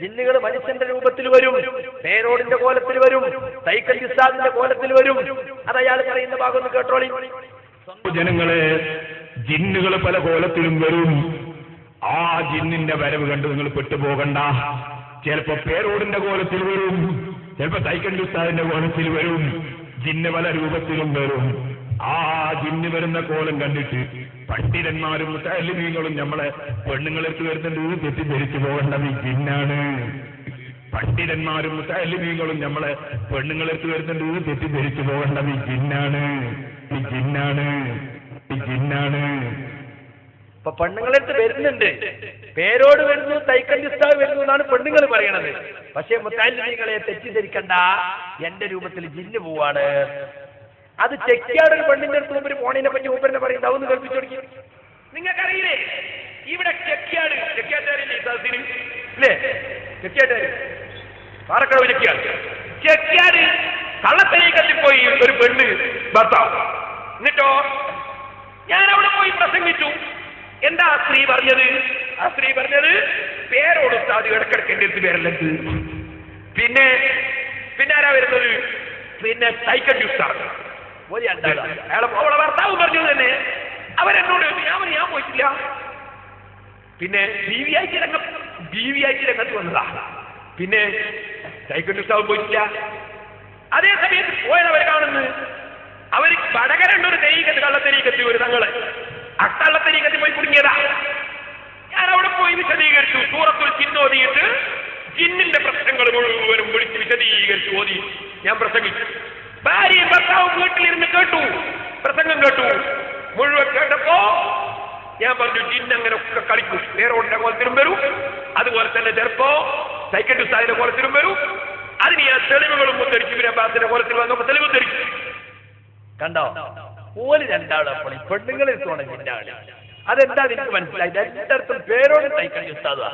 ജിന്നുകൾ മനുഷ്യന്റെ രൂപത്തിൽ വരും പേരോടിന്റെ കോലത്തിൽ വരും സൈക്കൽ ഉസ്താദിന്റെ കോലത്തിൽ വരും. അത് അയാൾ പറയുന്ന ഭാഗം കേട്ടോളി. ജനങ്ങളെ ജിന്നുകൾ പല കോലത്തിലും വരും. ആ ജിന്നിന്റെ വരവ് കണ്ട് നിങ്ങൾ പെട്ടുപോകണ്ട. ചിലപ്പോ പേരോടിന്റെ കോലത്തിൽ വരും ചിലപ്പോ തൈക്കണ്ടി ഉസ്താദിന്റെ കോലത്തിൽ വരും. ജിന്ന് പല രൂപത്തിലും വരും. ആ ജിന്ന് വരുന്ന കോലം കണ്ടിട്ട് പണ്ഡിതന്മാരും മുത്താലിമീങ്ങളും നമ്മളെ പെണ്ണുങ്ങളെടുത്ത് വരുന്നുണ്ട്. തെറ്റിദ്ധരിച്ചു പോകേണ്ടത് ജിന്നാണ് പണ്ഡിതന്മാരും മുത്താലിമീങ്ങളും നമ്മളെ പെണ്ണുങ്ങളെടുത്ത് വരുന്നുണ്ട്. തെറ്റിദ്ധരിച്ചു പോകേണ്ടത് ജിന്നാണ് ജിന്നാണ് ജിന്നാണ് ഇപ്പൊ പെണ്ണുങ്ങളെടുത്ത് വരുന്നുണ്ട്. പേരോട് വരുന്നു തൈക്കൽ ഉസ്താദ് വരുന്നു എന്നാണ് പെണ്ണുങ്ങൾ പറയണത്. പക്ഷേ മുത്താലിമീങ്ങളെ തെറ്റിദ്ധരിക്കണ്ട. എന്റെ രൂപത്തിൽ ജിന്ന് പോവാണ്. അത് ചെക്കിയാട് ഒരു പെണ്ണിന്റെ അടുത്ത് മുമ്പ് ഫോണിനെ പറ്റി മൂപ്പരനെ പറയും ഉണ്ടാവും കൽപ്പിച്ചു കൊടുക്കി നിങ്ങൾക്കറിയില്ലേ? ഇവിടെ ചെക്കിയാട് ചെക്കിയാട്ടാരില്ലേ സദസ്സിന് ഇല്ലേ? ചെക്കിയാട്ടാര് പാറക്കടവ് ചെക്കിയാട്. ചെക്കിയാട് കള്ളത്തരീക്കത്തിൽ പോയി ഒരു പെണ്ണ് ഭർത്താവ്. എന്നിട്ടോ? ഞാൻ അവിടെ പോയി പ്രസംഗിച്ചു. എന്താ ആ സ്ത്രീ പറഞ്ഞത്? ആ സ്ത്രീ പറഞ്ഞത് പേരോട് ഉസ്താദ് ഇടക്കിടക്ക് എന്റെ അടുത്ത് പേരല്ലത് പിന്നെ പിന്നെ ആരാ വരുന്നത്? പിന്നെ സൈക്കൽ ഉസ്താദ് ഒരു. അയാളെ ഭർത്താവ് പറഞ്ഞത് തന്നെ. അവരെന്നോട് ഞാൻ ഞാൻ പോയിട്ടില്ല. പിന്നെ ബി വി ഐ രംഗം ബി വി ഐ രംഗത്ത് വന്നതാ പിന്നെ ഉസ്താവ് പോയിട്ടില്ല. അതേ സമയത്ത് പോയതവർ കാണുന്നത് അവർ വടകരണ്ടൊരു തെരീക്കത്ത് കള്ളത്തെരീക്കത്തി ഒരു തങ്ങൾ. ആ കള്ളത്തെരീക്കത്തി പോയി കുടുങ്ങിയതാ. ഞാൻ അവിടെ പോയി വിശദീകരിച്ചു. സൂറത്തുൽ ചിന്നോതിയിട്ട് ജിന്നിന്റെ പ്രശ്നങ്ങൾ മുഴുവനും വിളിച്ച് വിശദീകരിച്ചു ഓതി. ഞാൻ പ്രസംഗിച്ചു. ഭാര്യയും ഭർത്താവും വീട്ടിലിരുന്ന് കേട്ടു. പ്രസംഗം കേട്ടു. മുഴുവൻ കേട്ടപ്പോ ഞാൻ പറഞ്ഞു ജിന്ന് അങ്ങനെ ഒക്കെ കളിക്കും നേരോടിന്റെ തിരും വരും. അതുപോലെ തന്നെ ചിലപ്പോ സൈക്കറ്റ് ഉസ്താദിന്റെ തിരും വരും. അതിന് ഞാൻ തെളിവുകളും ഉദ്ധരിച്ചു പിന്നെ അബ്ബാസിന്റെ കോലത്തിൽ വന്നപ്പോ തെളിവ് ഉദ്ധരിച്ചു കണ്ടോ? ഓൽ രണ്ടാളും അപ്പോൾ പെണ്ണുങ്ങളെ തോണ ജിന്നാണ് അതെന്താ നിനക്ക് മനസ്സിലായി? രണ്ടിടത്തും പേരോട് സൈക്കൽ ഉസ്താദാ.